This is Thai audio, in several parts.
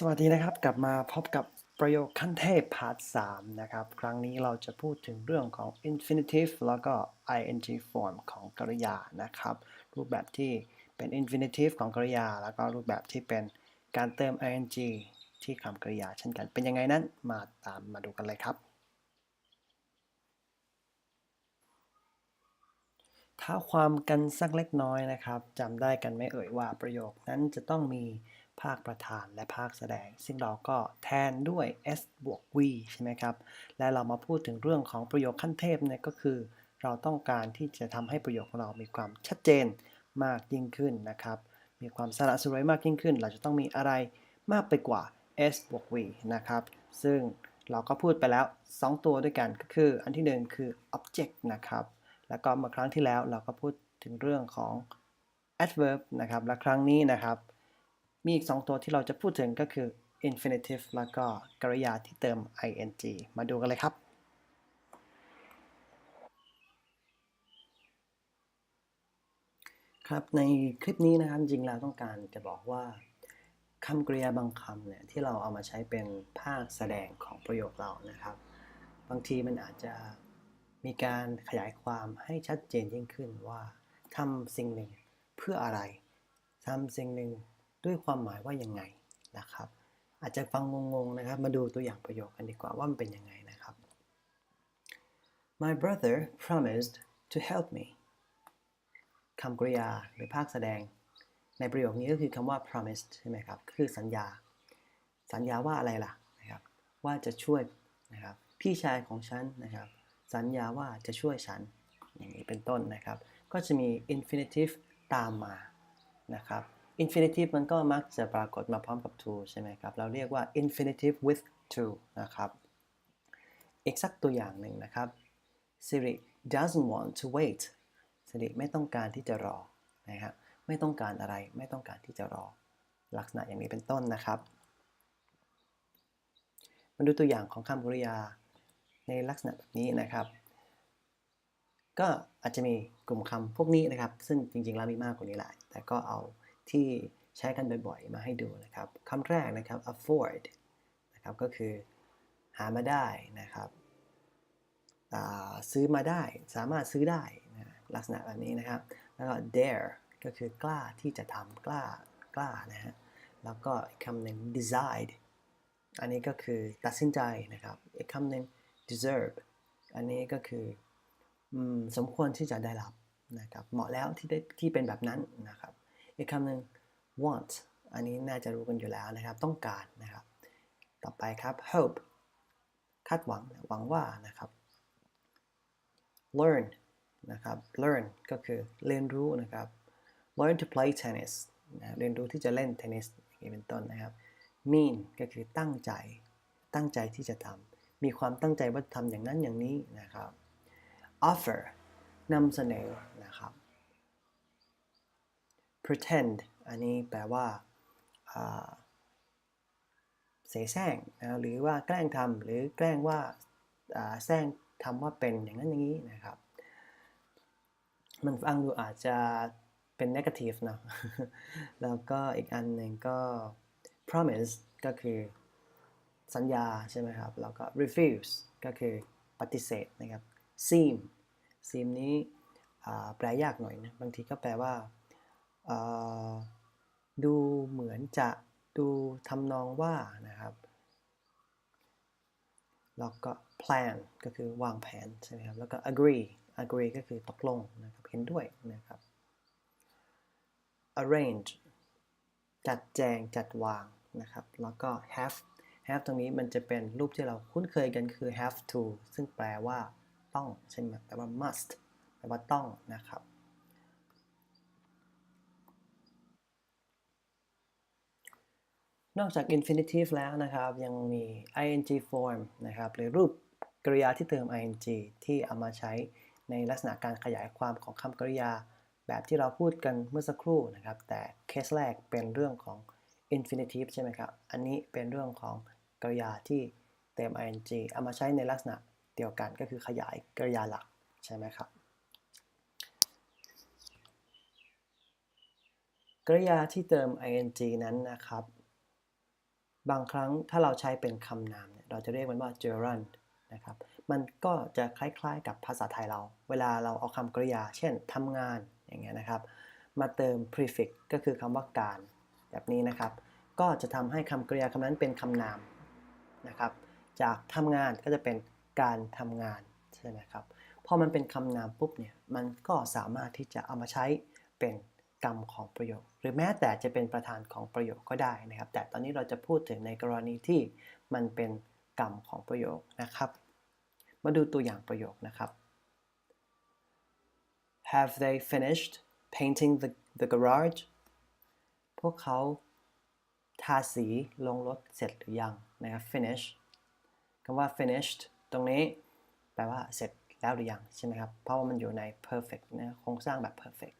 สวัสดีนะครับ กลับมาพบกับประโยคขั้นเทพพาร์ท3นะครับ ครั้งนี้เราจะพูดถึงเรื่องของ infinitive แล้วก็ ing form ของกริยานะครับ รูปแบบที่เป็น infinitive ของกริยา แล้วก็รูปแบบที่เป็นการเติม ing ที่คำกริยาเช่นกัน เป็นยังไงนั้นมาตามมาดูกันเลยครับ ถ้าความกันสักเล็กน้อยนะครับจำได้กันไหมเอ่ยว่าประโยคนั้นจะต้องมี ภาคประธานและภาคแสดง ซึ่งเราก็แทนด้วย s บวก v ใช่ไหมครับ และเรามาพูดถึงเรื่องของประโยคขั้นเทพเนี่ยก็คือ เราต้องการที่จะทำให้ประโยคของเรามีความชัดเจนมากยิ่งขึ้นนะครับ มีความสระสวยมากยิ่งขึ้น เราจะต้องมีอะไรมากไปกว่า s บวก v นะครับ ซึ่งเราก็พูดไปแล้ว 2 ตัวด้วยกันก็คือ อันที่หนึ่งคือ object นะครับ แล้วก็เมื่อครั้งที่แล้วเราก็พูดถึงเรื่องของ adverb นะครับ และครั้งนี้นะครับ มีอีก 2 ตัวที่เราจะพูดถึงก็คือ infinitive แล้วก็กริยาที่เติม ing มาดูกันเลยครับ ครับในคลิปนี้นะครับจริงๆแล้วต้องการจะบอกว่าคำกริยาบางคำเนี่ยที่เราเอามาใช้เป็นภาคแสดงของประโยคเรานะครับ บางทีมันอาจจะมีการขยายความให้ชัดเจนยิ่งขึ้นว่าทำสิ่งหนึ่งเพื่ออะไรทำสิ่งหนึ่ง ด้วยความหมายว่ายังไงนะครับ อาจจะฟังงงๆนะครับ มาดูตัวอย่างประโยคกันดีกว่าว่ามันเป็นยังไงนะครับ My brother promised to help me คำกริยาหรือภาคแสดง ในประโยคนี้ก็คือคำว่า promised ใช่ไหมครับ คือสัญญา สัญญาว่าอะไรล่ะนะครับ ว่าจะช่วยนะครับ พี่ชายของฉันนะครับ สัญญาว่าจะช่วยฉัน อย่างนี้เป็นต้นนะครับ ก็จะมี infinitive ตามมานะครับ infinitive มันก็มักจะปรากฏมาพร้อมกับ to ใช่ไหมครับ เราเรียกว่า infinitive with to นะครับ อีกสักตัวอย่างหนึ่งนะครับ Siri doesn't want to wait สิริไม่ต้องการที่จะรอนะครับไม่ต้องการอะไรไม่ต้องการที่จะรอ ลักษณะอย่างนี้เป็นต้นนะครับมาดูตัวอย่างของคำกริยาในลักษณะแบบนี้นะครับ ก็อาจจะมีกลุ่มคำพวกนี้นะครับ ซึ่งจริงๆแล้วมีมากกว่านี้แหละแต่ก็เอา ที่ใช้กันบ่อยๆ มาให้ดูนะครับคำแรกนะครับ afford นะครับก็คือหามาได้นะครับซื้อมาได้สามารถซื้อได้นะลักษณะแบบนี้นะครับ แล้วก็ dare ก็คือกล้าที่จะทำกล้ากล้านะฮะแล้วก็อีกคำหนึ่ง decide อันนี้ก็คือตัดสินใจนะครับอีกคำหนึ่ง deserve อันนี้ก็คืออมสมควรที่จะได้รับนะครับเหมาะแล้วที่ได้ที่เป็นแบบนั้นนะครับ อีกคำหนึ่ง want อันนี้น่าจะรู้กันอยู่แล้วนะครับ ต้องการนะครับ ต่อไปครับ hope คาดหวัง หวังว่านะครับ learn นะครับ learn ก็คือเรียนรู้นะครับ learn to play tennis นะเรียนรู้ที่จะเล่นเทนนิสอย่างนี้เป็นต้นนะครับ mean ก็คือตั้งใจ ตั้งใจที่จะทำ มีความตั้งใจว่าทำอย่างนั้นอย่างนี้นะครับ offer นำเสนอนะครับ pretend อันนี้แปลว่าเสแสร้งนะหรือว่าแกล้งทำหรือแกล้งว่าแสร้งทำว่าเป็นอย่างนั้นอย่างนี้นะครับ มันฟังดูอาจจะเป็น negative เนะแล้วก็อีกอันหนึ่งก็ promise ก็คือสัญญาใช่ไหมครับ แล้วก็ refuse ก็คือปฏิเสธนะครับ seem seem นี้แปลยากหน่อยนะ บางทีก็แปลว่า ดูเหมือนจะดูทำนองว่านะครับแล้วก็ plan ก็คือวางแผนใช่ไหมครับแล้วก็ agree agree ก็คือตกลงนะครับเห็นด้วยนะครับ arrange จัดแจงจัดวางนะครับ แล้วก็ have have ตรงนี้มันจะเป็นรูปที่เราคุ้นเคยกันคือ have to ซึ่งแปลว่าต้องใช่ไหมแปลว่า must แปลว่าต้องนะครับ นอกจาก infinitive แล้วนะครับ ยังมี ing form นะครับ หรือรูปกริยาที่เติม ing ที่เอามาใช้ในลักษณะการขยายความของคำกริยา แบบที่เราพูดกันเมื่อสักครู่นะครับ แต่เคสแรกเป็นเรื่องของ infinitive ใช่ไหมครับ อันนี้เป็นเรื่องของกริยาที่เติม ing เอามาใช้ในลักษณะเดียวกันก็คือขยายกริยาหลักใช่ไหมครับกริยาที่เติม ing นั้นนะครับ บางครั้งถ้าเราใช้เป็นคำนามเนี่ยเราจะเรียกมันว่า gerund นะครับมันก็จะคล้ายๆกับภาษาไทยเรา เวลาเราเอาคำกริยา เช่นทำงานอย่างเงี้ยนะครับ มาเติม prefix ก็คือคำว่าการ แบบนี้นะครับ ก็จะทำให้คำกริยาคำนั้นเป็นคำนามนะครับ จากทำงานก็จะเป็นการทำงานใช่ไหมครับพอมันเป็นคำนามปุ๊บเนี่ยมันก็สามารถที่จะเอามาใช้เป็น รรมของประโยค หรือแม้แต่จะเป็นประธานของประโยคก็ได้นะครับ แต่ตอนนี้เราจะพูดถึงในกรณีที่มันเป็นกรรมของประโยคนะครับ มาดูตัวอย่างประโยคนะครับ Have they finished painting the the garage พวกเขาทาสีลงรถเสร็จหรือยังนะครับ finish คำว่า finished ตรงนี้แปลว่าเสร็จแล้วหรือยังใช่ไหมครับ เพราะว่ามันอยู่ใน perfect นะโครงสร้างแบบ perfect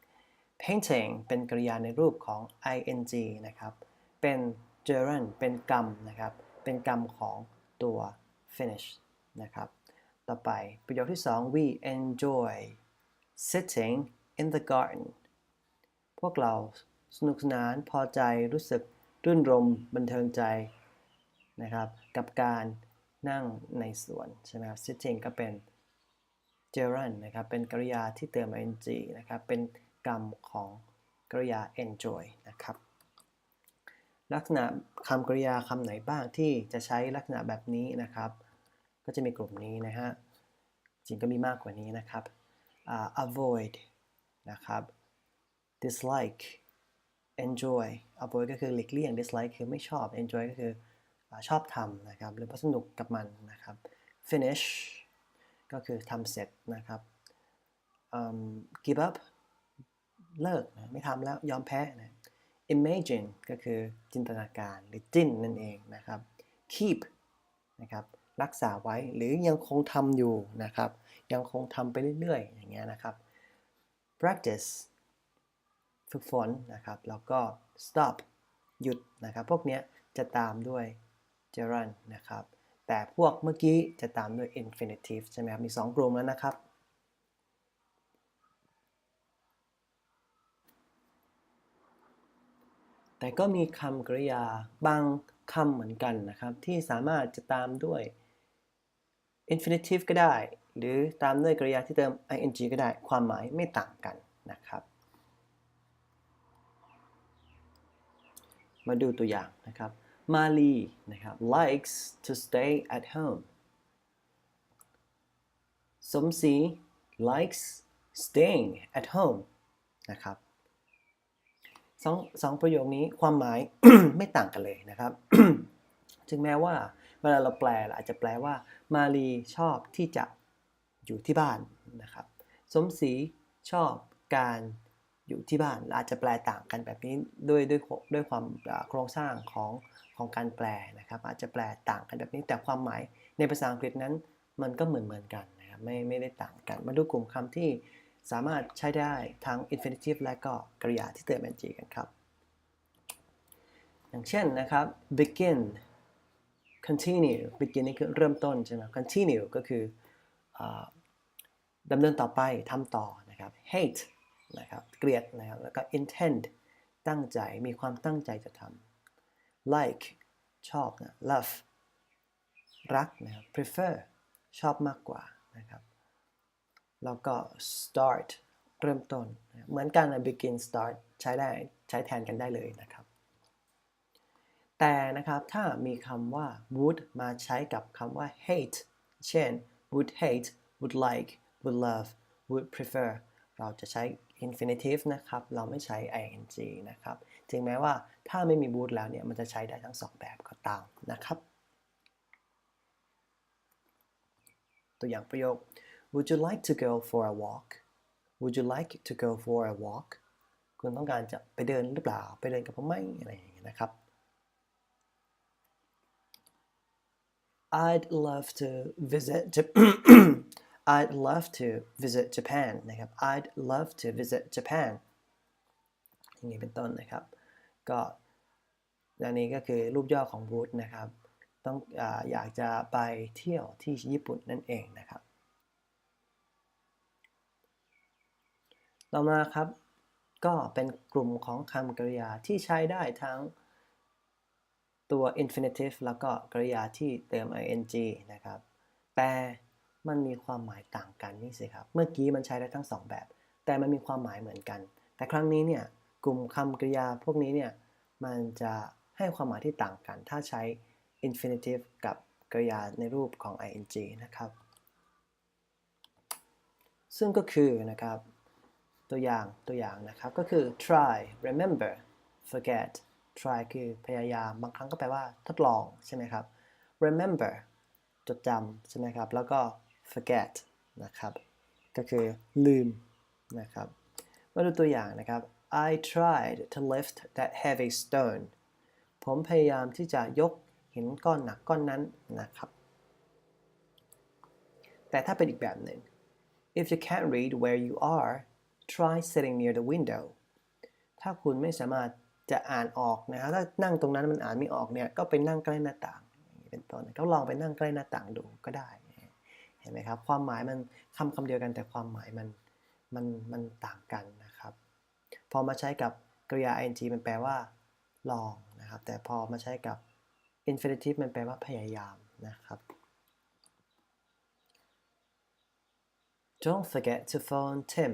painting เป็นกริยาในรูปของ ing นะครับ เป็น gerund เป็นกรรมนะครับ เป็นกรรมของตัว finish นะครับ ต่อไปประโยคที่ 2 we enjoy sitting in the garden พวกเราสนุกสนานพอใจรู้สึกรื่นรมบันเทิงใจนะครับกับการนั่งในสวนใช่ไหมครับ sitting ก็เป็น gerund นะครับ เป็นกริยาที่เติม ing นะครับ เป็น กรรมของกริยา enjoy นะครับ ลักษณะคำกริยาคำไหนบ้างที่จะใช้ลักษณะแบบนี้นะครับ ก็จะมีกลุ่มนี้นะฮะ จริงก็มีมากกว่านี้นะครับ uh, avoid นะครับ dislike enjoy avoid ก็คือหลีกเลี่ยง dislike คือไม่ชอบ enjoy ก็คืออชอบทำนะครับ หรือว่าสนุกกับมันนะครับ finish ก็คือทำเสร็จนะครับ um, give up เลิกนะไม่ทำแล้วยอมแพ้นะ imagine ก็คือจินตนาการหรือจิ้นนั่นเองนะครับ keep นะครับรักษาไว้หรือยังคงทำอยู่นะครับ ยังคงทำไปเรื่อยๆ อย่างเงี้ยนะครับ practice ฝึกฝนนะครับแล้วก็ stop หยุดนะครับ พวกเนี้ยจะตามด้วย gerund นะครับ แต่พวกเมื่อกี้จะตามด้วย infinitive ใช่ไหมครับ มี 2 กลุ่มแล้วนะครับ แต่ก็มีคำกริยาบางคำเหมือนกันนะครับ ที่สามารถจะตามด้วย infinitive ก็ได้ หรือตามด้วยกริยาที่เติม ing ก็ได้ ความหมายไม่ต่างกันนะครับ มาดูตัวอย่างนะครับ มาลีนะครับ likes to stay at home สมศรี likes staying at home นะครับ สองสองประโยคนี้ความหมายไม่ต่างกันเลยนะครับ ถึงแม้ว่าเวลาเราแปลเราอาจจะแปลว่า มาลีชอบที่จะอยู่ที่บ้านนะครับ สมศรีชอบการอยู่ที่บ้านอาจจะแปลต่างกันแบบนี้ด้วยด้วยด้วยความโครงสร้างของของการแปลนะครับ อาจจะแปลต่างกันแบบนี้ แต่ความหมายในภาษาอังกฤษนั้นมันก็เหมือนเหมือนกันนะครับไม่ไม่ได้ต่างกัน มาดูกลุ่มคำที่ สามารถใช้ได้ทั้ง infinitive และก็กริยาที่เติม ing กันครับ อย่างเช่นนะครับ begin continue begin นี่คือเริ่มต้นใช่ไหม continue ก็คือดำเนินต่อไปทำต่อนะครับ hate นะครับเกลียดนะครับแล้วก็ intend ตั้งใจมีความตั้งใจจะทำ like ชอบนะ love รักนะครับ prefer ชอบมากกว่านะครับ แล้วก็ start เริ่มต้น เหมือนกันนะ begin start ใช้ได้ใช้แทนกันได้เลยนะครับ แต่นะครับถ้ามีคำว่า would มาใช้กับคำว่า hate เช่น would hate would like would love would prefer เราจะใช้ infinitive นะครับ เราไม่ใช้ ing นะครับ ถึงแม้ว่าถ้าไม่มี would แล้วเนี่ย มันจะใช้ได้ทั้งสองแบบก็ตามนะครับ ตัวอย่างประโยค Would you like to go for a walk Would you like to go for a walk คุณต้องการจะไปเดินหรือเปล่า ไปเดินกับผมไหมอะไรอย่างเงี้ยนะครับ I'd love to visit I'd love to visit Japan นะครับ I'd love to visit Japan อย่างนี้เป็นต้นนะครับ ก็และนี้ก็คือรูปย่อของ would นะครับ ต้องออยากจะไปเที่ยวที่ญี่ปุ่นนั่นเองนะครับ ต่อมาครับ ก็เป็นกลุ่มของคำกริยาที่ใช้ได้ทั้งตัว infinitive แล้วก็กริยาที่เติม ing นะครับ แต่มันมีความหมายต่างกันนี่สิครับ เมื่อกี้มันใช้ได้ทั้งสองแบบ แต่มันมีความหมายเหมือนกัน แต่ครั้งนี้เนี่ย กลุ่มคำกริยาพวกนี้เนี่ย มันจะให้ความหมายที่ต่างกัน ถ้าใช้ infinitive กับกริยาในรูปของ ing นะครับ ซึ่งก็คือนะครับ ตัวอย่างตัวอย่างนะครับ ก็คือ try remember forget try คือพยายามบางครั้งก็แปลว่าทดลองใช่ไหมครับ remember จดจำใช่ไหมครับ แล้วก็ forget นะครับ ก็คือลืมนะครับ มาดูตัวอย่างนะครับ I tried to lift that heavy stone ผมพยายามที่จะยกหินก้อนหนักก้อนนั้นนะครับ แต่ถ้าเป็นอีกแบบหนึ่ง if you can't read where you are try sitting near the window ถ้าคุณไม่สามารถจะอ่านออกนะครับถ้านั่งตรงนั้นมันอ่านไม่ออกเนี่ยก็ไปนั่งใกล้หน้าต่างเป็นต้นก็ลองไปนั่งใกล้หน้าต่างดูก็ได้ เห็นไหมครับ ความหมายมันคำคำเดียวกันแต่ความหมายมันมันมันต่างกันนะครับ พอมาใช้กับกริยา ing มันแปลว่า ลองนะครับ แต่พอมาใช้กับ infinitive มันแปลว่าพยายามนะครับ Don't forget to phone Tim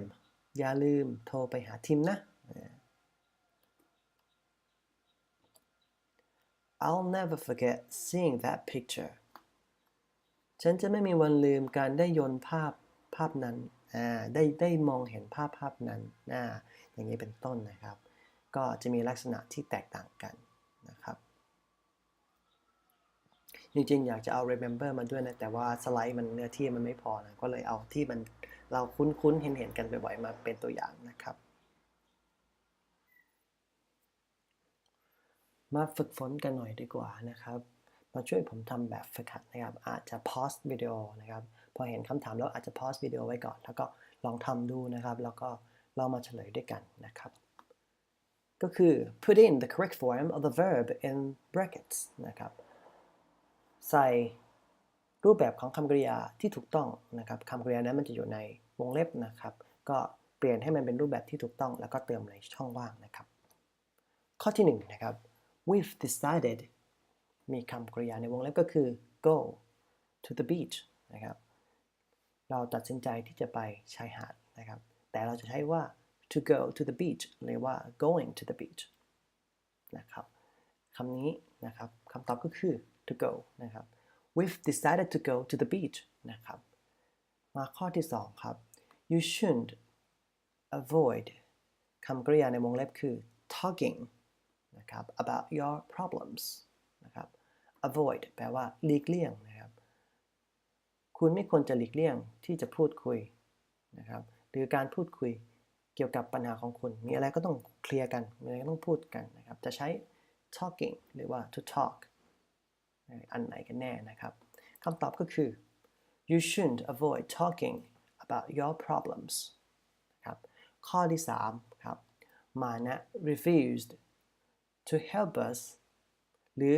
อย่าลืมโทรไปหาทิมนะ I'll never forget seeing that picture ฉันจะไม่มีวันลืมการได้ยนภาพภาพนั้น ได้ได้มองเห็นภาพภาพนั้นออย่างนี้เป็นต้นนะครับ ก็จะมีลักษณะที่แตกต่างกันนะครับ จริงๆ อยากจะเอา remember มาด้วยนะ แต่ว่าสไลด์มันเนื้อที่มันไม่พอนะ ก็เลยเอาที่มัน เราคุ้นๆเห็นๆกันบ่อยๆมาเป็นตัวอย่างนะครับ มาฝึกฝนกันหน่อยดีกว่านะครับ มาช่วยผมทำแบบฝึกหัดนะครับ อาจจะ pause วิดีโอนะครับ พอเห็นคำถามแล้วอาจจะ pause วิดีโอไว้ก่อน แล้วก็ลองทำดูนะครับ แล้วก็เรามาเฉลยด้วยกันนะครับ ก็คือ put in the correct form of the verb in brackets นะครับ ใส่รูปแบบของคำกริยาที่ถูกต้องนะครับคำกริยานั้นมันจะอยู่ใน วงเล็บนะครับ ก็เปลี่ยนให้มันเป็นรูปแบบที่ถูกต้อง แล้วก็เติมในช่องว่างนะครับ ข้อที่1นะครับ we've decided มีคำกริยาในวงเล็บก็คือ go to the beach นะครับ เราตัดสินใจที่จะไปชายหาดนะครับ แต่เราจะใช้ว่า to go to the beach หรือว่า going to the beach นะครับคำนี้นะครับคำตอบก็คือ to go นะครับ we've decided to go to the beach นะครับ มาข้อที่ 2 ครับ you should avoid คำกริยาในวงเล็บคือ talking นะครับ about your problems นะครับ avoid แปลว่าหลีกเลี่ยงนะครับ คุณไม่ควรจะหลีกเลี่ยงที่จะพูดคุยนะครับ หรือการพูดคุยเกี่ยวกับปัญหาของคุณ มีอะไรก็ต้องเคลียร์กัน มีอะไรก็ต้องพูดกันนะครับ จะใช้ talking หรือว่า to talk อันไหนกันแน่นะครับ คำตอบก็คือ you shouldn't avoid talking about your problems ครับ ข้อที่ 3 ครับ มานะ refused to help us หรือ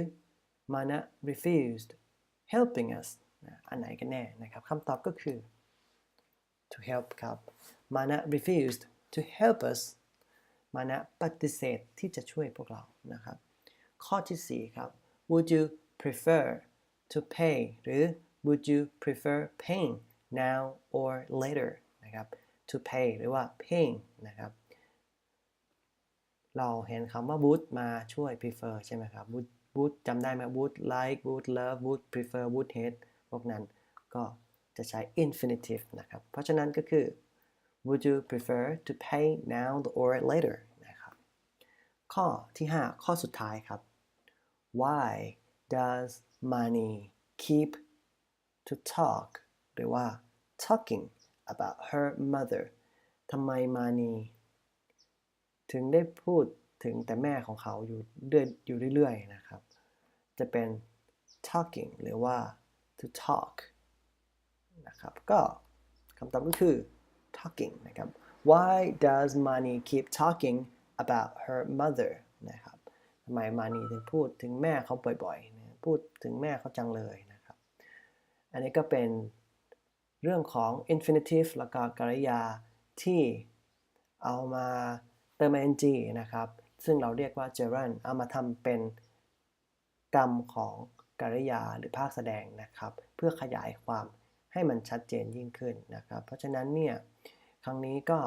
มานะ refused helping us อันไหนกันแน่นะครับคำตอบก็คือ to help ครับมานะ refused to help us มานะปฏิเสธที่จะช่วยพวกเรานะครับ ข้อที่ 4 ครับ would you prefer to pay หรือ would you prefer paying now or later นะครับ to pay หรือว่า paying นะครับ เราเห็นคำว่า would มาช่วย prefer ใช่ไหมครับ would would จำได้ไหม would like would love would prefer would hate พวกนั้นก็จะใช้ infinitive นะครับ เพราะฉะนั้นก็คือ would you prefer to pay now or later นะครับ ข้อที่ 5 ข้อสุดท้ายครับ why does money keep to talk หรือว่า talking about her mother ทำไมมานี ถึงได้พูดถึงแต่แม่ของเขาอยู่เรื่อยอยู่เรื่อยๆนะครับ จะเป็น talking หรือว่า to talk นะครับ ก็คำตอบก็คือ talking นะครับ why does money keep talking about her mother นะครับทำไมมานีถึงพูดถึงแม่เขาบ่อยๆ พูดถึงแม่เขาจังเลย อันนี้ก็เป็นเรื่องของ infinitive แล้วก็กริยาที่เอามาเติม ing นะครับ ซึ่งเราเรียกว่า gerund เอามาทำเป็นกรรมของกริยาหรือภาคแสดงนะครับ เพื่อขยายความให้มันชัดเจนยิ่งขึ้นนะครับ เพราะฉะนั้นเนี่ยครั้งนี้ก็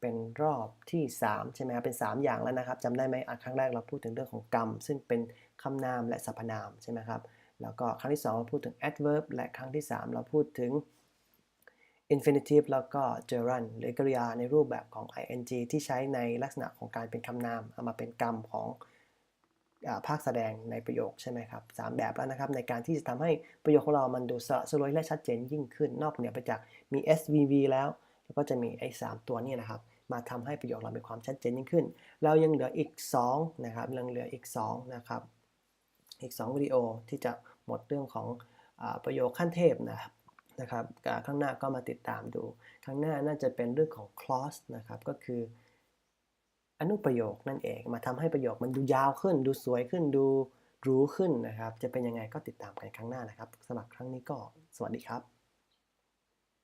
เป็นรอบที่ 3 ใช่ไหมครับเป็น 3 อย่างแล้วนะครับจำได้ไหมอะครั้งแรกเราพูดถึงเรื่องของกรรม ซึ่งเป็นคำนามและสรรพนามใช่ไหมครับ แล้วก็ครั้งที่ 2 เราพูดถึง adverb และครั้งที่ 3 เราพูดถึง infinitive แล้วก็ gerund หรือกริยาในรูปแบบของ ing ที่ใช้ในลักษณะของการเป็นคำนามเอามาเป็นกรรมของอภาคแสดงในประโยคใช่ไหมครับสามแบบแล้วนะครับ ในการที่จะทำให้ประโยคของเรามันดูสะสลวยและชัดเจนยิ่งขึ้นนอกเหนือไปจากมี svv แล้ว แล้วก็จะมีไอ้สามตัวนี้นะครับ มาทำให้ประโยคเรามีความชัดเจนยิ่งขึ้น เรายังเหลืออีก2นะครับยังเหลืออีก2นะครับ อีก 2 วิดีโอที่จะหมดเรื่องของอประโยคขั้นเทพนะครับนะครับข้างหน้าก็มาติดตามดู ข้างหน้าน่าจะเป็นเรื่องของ clause นะครับ ก็คือ อนุประโยคนั่นเอง มาทำให้ประโยคมันดูยาวขึ้น ดูสวยขึ้น ดูหรู้ขึ้นนะครับ จะเป็นยังไงก็ติดตามกันครั้งหน้านะครับสำหรับครั้งนี้ก็สวัสดีครับ